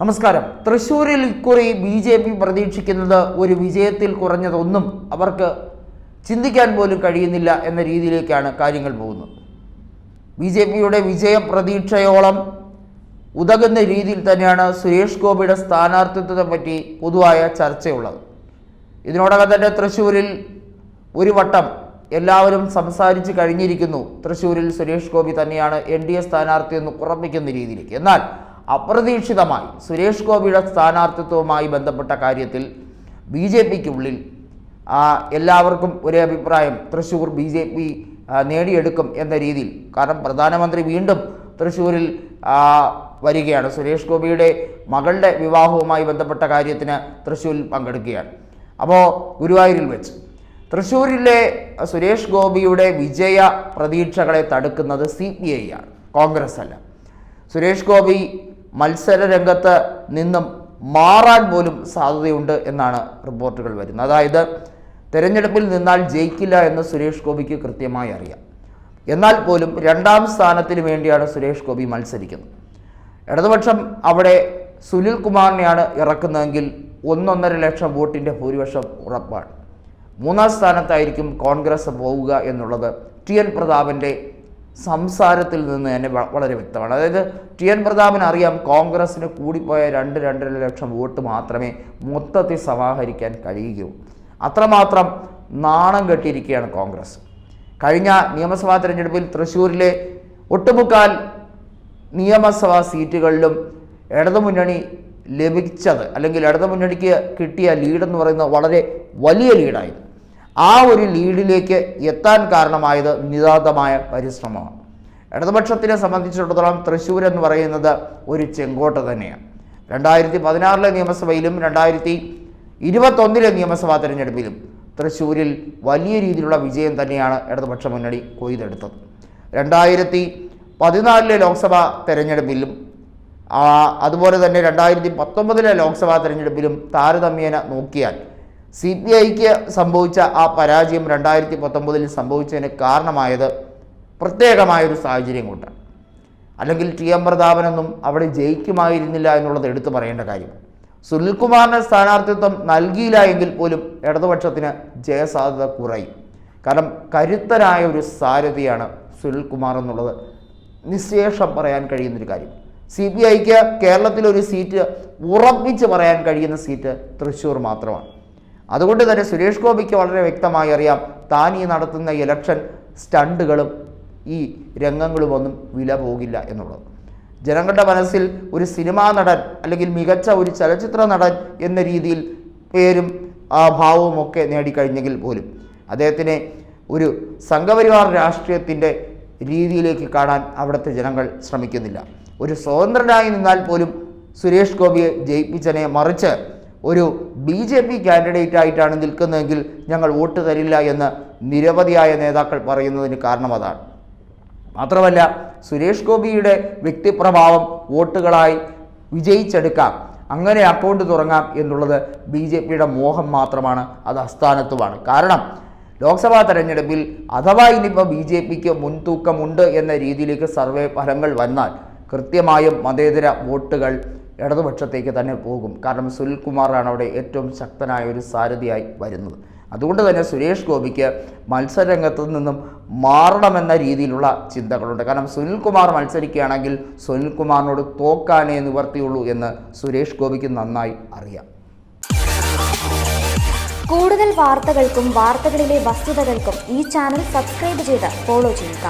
നമസ്കാരം. തൃശ്ശൂരിൽ ഇക്കുറി ബി ജെ പി പ്രതീക്ഷിക്കുന്നത് ഒരു വിജയത്തിൽ കുറഞ്ഞതൊന്നും അവർക്ക് ചിന്തിക്കാൻ പോലും കഴിയുന്നില്ല എന്ന രീതിയിലേക്കാണ് കാര്യങ്ങൾ പോകുന്നത്. ബി ജെ പിയുടെ വിജയ പ്രതീക്ഷയോളം ഉതകുന്ന രീതിയിൽ തന്നെയാണ് സുരേഷ് ഗോപിയുടെ സ്ഥാനാർത്ഥിത്വത്തെ പറ്റി പൊതുവായ ചർച്ചയുള്ളത്. ഇതിനോടകം തന്നെ തൃശ്ശൂരിൽ ഒരു വട്ടം എല്ലാവരും സംസാരിച്ച് കഴിഞ്ഞിരിക്കുന്നു. തൃശ്ശൂരിൽ സുരേഷ് ഗോപി തന്നെയാണ് എൻ ഡി എ സ്ഥാനാർത്ഥി എന്ന് ഉറപ്പിക്കുന്ന രീതിയിലേക്ക്. എന്നാൽ അപ്രതീക്ഷിതമായി സുരേഷ് ഗോപിയുടെ സ്ഥാനാർത്ഥിത്വവുമായി ബന്ധപ്പെട്ട കാര്യത്തിൽ ബി ജെ പിക്കുള്ളിൽ എല്ലാവർക്കും ഒരേ അഭിപ്രായം തൃശ്ശൂർ ബി ജെ പി നേടിയെടുക്കും എന്ന രീതിയിൽ. കാരണം പ്രധാനമന്ത്രി വീണ്ടും തൃശ്ശൂരിൽ വരികയാണ്. സുരേഷ് ഗോപിയുടെ മകളുടെ വിവാഹവുമായി ബന്ധപ്പെട്ട കാര്യത്തിന് തൃശ്ശൂരിൽ പങ്കെടുക്കുകയാണ്. അപ്പോൾ ഗുരുവായൂരിൽ വെച്ച്. തൃശ്ശൂരിലെ സുരേഷ് ഗോപിയുടെ വിജയ പ്രതീക്ഷകളെ തടുക്കുന്നത് സി പി ഐ ആണ് കോൺഗ്രസ് അല്ല. സുരേഷ് ഗോപി മത്സര രംഗത്ത് നിന്നും മാറാൻ പോലും സാധ്യതയുണ്ട് എന്നാണ് റിപ്പോർട്ടുകൾ വരുന്നത്. അതായത് തെരഞ്ഞെടുപ്പിൽ നിന്നാൽ ജയിക്കില്ല എന്ന് സുരേഷ് ഗോപിക്ക് കൃത്യമായി അറിയാം. എന്നാൽ പോലും രണ്ടാം സ്ഥാനത്തിന് വേണ്ടിയാണ് സുരേഷ് ഗോപി മത്സരിക്കുന്നത്. ഇടതുപക്ഷം അവിടെ സുനിൽ കുമാറിനെയാണ് ഇറക്കുന്നതെങ്കിൽ ഒന്നൊന്നര ലക്ഷം വോട്ടിന്റെ ഭൂരിപക്ഷം ഉറപ്പാണ്. മൂന്നാം സ്ഥാനത്തായിരിക്കും കോൺഗ്രസ് പോവുക എന്നുള്ളത് ടി എൻ പ്രതാപന്റെ സംസാരത്തിൽ നിന്ന് തന്നെ വളരെ വ്യക്തമാണ്. അതായത് ടി എൻ പ്രതാപൻ അറിയാം കോൺഗ്രസ്സിന് കൂടിപ്പോയ രണ്ട് രണ്ടര ലക്ഷം വോട്ട് മാത്രമേ മൊത്തത്തിൽ സമാഹരിക്കാൻ കഴിയുകയുള്ളൂ അത്രമാത്രം നാണം കെട്ടിയിരിക്കുകയാണ് കോൺഗ്രസ്. കഴിഞ്ഞ നിയമസഭാ തിരഞ്ഞെടുപ്പിൽ തൃശ്ശൂരിലെ ഒട്ടുമുക്കാൽ നിയമസഭാ സീറ്റുകളിലും ഇടതുമുന്നണി ലഭിച്ചത് അല്ലെങ്കിൽ ഇടതുമുന്നണിക്ക് കിട്ടിയ ലീഡെന്ന് പറയുന്നത് വളരെ വലിയ ലീഡായിരുന്നു ആ ഒരു ലീഡിലേക്ക് എത്താൻ കാരണമായത് നിതാന്തമായ പരിശ്രമമാണ്. ഇടതുപക്ഷത്തിനെ സംബന്ധിച്ചിടത്തോളം തൃശ്ശൂർ എന്ന് പറയുന്നത് ഒരു ചെങ്കോട്ട തന്നെയാണ്. രണ്ടായിരത്തി പതിനാറിലെ നിയമസഭയിലും രണ്ടായിരത്തി ഇരുപത്തൊന്നിലെ നിയമസഭാ തെരഞ്ഞെടുപ്പിലും തൃശ്ശൂരിൽ വലിയ രീതിയിലുള്ള വിജയം തന്നെയാണ് ഇടതുപക്ഷ മുന്നണി കൊയ്തെടുത്തത്. രണ്ടായിരത്തി പതിനാലിലെ ലോക്സഭാ തെരഞ്ഞെടുപ്പിലും അതുപോലെ തന്നെ രണ്ടായിരത്തി പത്തൊമ്പതിലെ ലോക്സഭാ തെരഞ്ഞെടുപ്പിലും താരതമ്യേന നോക്കിയാൽ സി പി ഐക്ക് സംഭവിച്ച ആ പരാജയം രണ്ടായിരത്തി പത്തൊമ്പതിൽ സംഭവിച്ചതിന് കാരണമായത് പ്രത്യേകമായൊരു സാഹചര്യം കൊണ്ടാണ്. അല്ലെങ്കിൽ ടി എം പ്രതാപനൊന്നും അവിടെ ജയിക്കുമായിരുന്നില്ല എന്നുള്ളത് എടുത്തു പറയേണ്ട കാര്യം. സുനിൽകുമാറിന് സ്ഥാനാർത്ഥിത്വം നൽകിയില്ല എങ്കിൽ പോലും ഇടതുപക്ഷത്തിന് ജയസാധ്യത കുറയും. കാരണം കരുത്തനായ ഒരു സാരഥിയാണ് സുനിൽകുമാർ എന്നുള്ളത് നിശേഷം പറയാൻ കഴിയുന്നൊരു കാര്യം. സി പി ഐക്ക് കേരളത്തിലൊരു സീറ്റ് ഉറപ്പിച്ച് പറയാൻ കഴിയുന്ന സീറ്റ് തൃശ്ശൂർ മാത്രമാണ്. അതുകൊണ്ട് തന്നെ സുരേഷ് ഗോപിക്ക് വളരെ വ്യക്തമായി അറിയാം താൻ ഈ നടത്തുന്ന ഇലക്ഷൻ സ്റ്റണ്ടുകളും ഈ രംഗങ്ങളുമൊന്നും വില പോകില്ല എന്നുള്ളത്. ജനങ്ങളുടെ മനസ്സിൽ ഒരു സിനിമാ നടൻ അല്ലെങ്കിൽ മികച്ച ഒരു ചലച്ചിത്ര നടൻ എന്ന രീതിയിൽ പേരും ആ ഭാവവും ഒക്കെ നേടിക്കഴിഞ്ഞെങ്കിൽ പോലും അദ്ദേഹത്തിനെ ഒരു സംഘപരിവാർ രാഷ്ട്രീയത്തിന്റെ രീതിയിലേക്ക് കാണാൻ അവിടുത്തെ ജനങ്ങൾ ശ്രമിക്കുന്നില്ല. ഒരു സ്വതന്ത്രനായി നിന്നാൽ പോലും സുരേഷ് ഗോപിയെ ജയിപ്പിച്ചനെ മറിച്ച് ഒരു ബി ജെ പി കാൻഡിഡേറ്റ് ആയിട്ടാണ് നിൽക്കുന്നതെങ്കിൽ ഞങ്ങൾ വോട്ട് തരില്ല എന്ന് നിരവധിയായ നേതാക്കൾ പറയുന്നതിന് കാരണം അതാണ് മാത്രമല്ല സുരേഷ് ഗോപിയുടെ വ്യക്തിപ്രഭാവം വോട്ടുകളായി വിജയിച്ചെടുക്കാം. അങ്ങനെ അക്കൗണ്ട് തുടങ്ങാം എന്നുള്ളത് ബി ജെ പിയുടെ മോഹം മാത്രമാണ് അത് അസ്ഥാനത്തുമാണ് കാരണം ലോക്സഭാ തെരഞ്ഞെടുപ്പിൽ അഥവാ ഇനിയിപ്പോൾ ബി ജെ പിക്ക് മുൻതൂക്കമുണ്ട് എന്ന രീതിയിലേക്ക് സർവേ ഫലങ്ങൾ വന്നാൽ കൃത്യമായും മതേതര വോട്ടുകൾ ഇടതുപക്ഷത്തേക്ക് തന്നെ പോകും. കാരണം സുനിൽ സുനിൽകുമാറാണ് അവിടെ ഏറ്റവും ശക്തനായ ഒരു സാരഥിയായി വരുന്നത്. അതുകൊണ്ട് തന്നെ സുരേഷ് ഗോപിക്ക് മത്സരരംഗത്ത് നിന്നും മാറണമെന്ന രീതിയിലുള്ള ചിന്തകളുണ്ട്. കാരണം സുനിൽകുമാർ മത്സരിക്കുകയാണെങ്കിൽ സുനിൽകുമാറിനോട് തോക്കാനേ നിവർത്തിയുള്ളൂ എന്ന് സുരേഷ് ഗോപിക്ക് നന്നായി അറിയാം. കൂടുതൽ വാർത്തകൾക്കും വാർത്തകളിലെ വസ്തുതകൾക്കും ഈ ചാനൽ സബ്സ്ക്രൈബ് ചെയ്ത് ഫോളോ ചെയ്യുക.